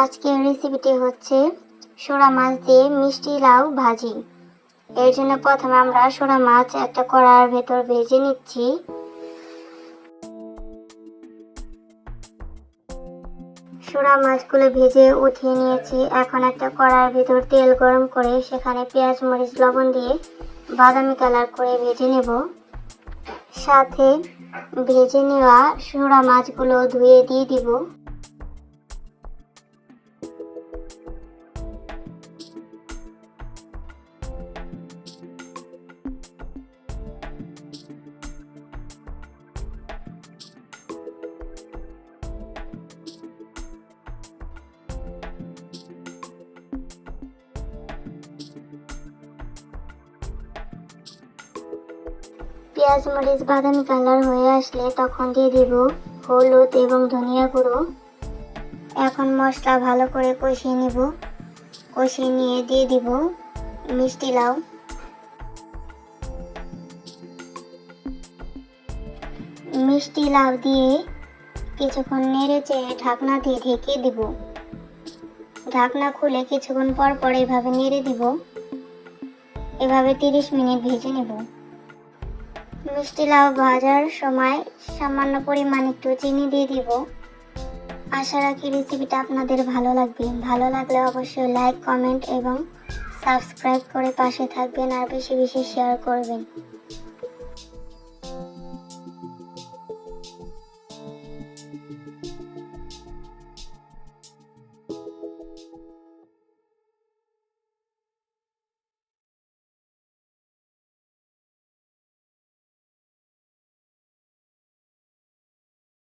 আজকের রেসিপিটি হচ্ছে সোরা মাছ দিয়ে মিষ্টি লাউ ভাজি। এর জন্য প্রথমে আমরা সোরা মাছ একটা কড়ার ভেতর ভেজে নিচ্ছি। সোরা মাছগুলো ভেজে উঠিয়ে নিয়েছি। এখন একটা কড়ার ভেতর তেল গরম করে সেখানে পেঁয়াজ, মরিচ, লবণ দিয়ে বাদামি কালার করে ভেজে নেব। সাথে ভেজে নেওয়া সোরা মাছগুলো ধুয়ে দিয়ে দিব। পেঁয়াজ, মরিচ, বাদামি কালার হয়ে আসলে তখন দিয়ে দিব হলুদ এবং ধনিয়া গুঁড়ো। এখন মশলা ভালো করে কষিয়ে নেব। কষিয়ে নিয়ে দিয়ে দিব মিষ্টি লাউ। মিষ্টি লাউ দিয়ে কিছুক্ষণ নেড়ে চেড়ে ঢাকনা দিয়ে ঢেকে দিব। ঢাকনা খুলে কিছুক্ষণ পর পর এভাবে নেড়ে দিব। এভাবে তিরিশ মিনিট ভেজে নেব। মিষ্টি লাউ ভাজার সময় সামান্য পরিমাণ একটু চিনি দিয়ে দিব। আশা রাখি রেসিপিটা আপনাদের ভালো লাগবে। ভালো লাগলে অবশ্যই লাইক কমেন্ট এবং সাবস্ক্রাইব করে পাশে থাকবেন আর বেশি বেশি শেয়ার করবেন।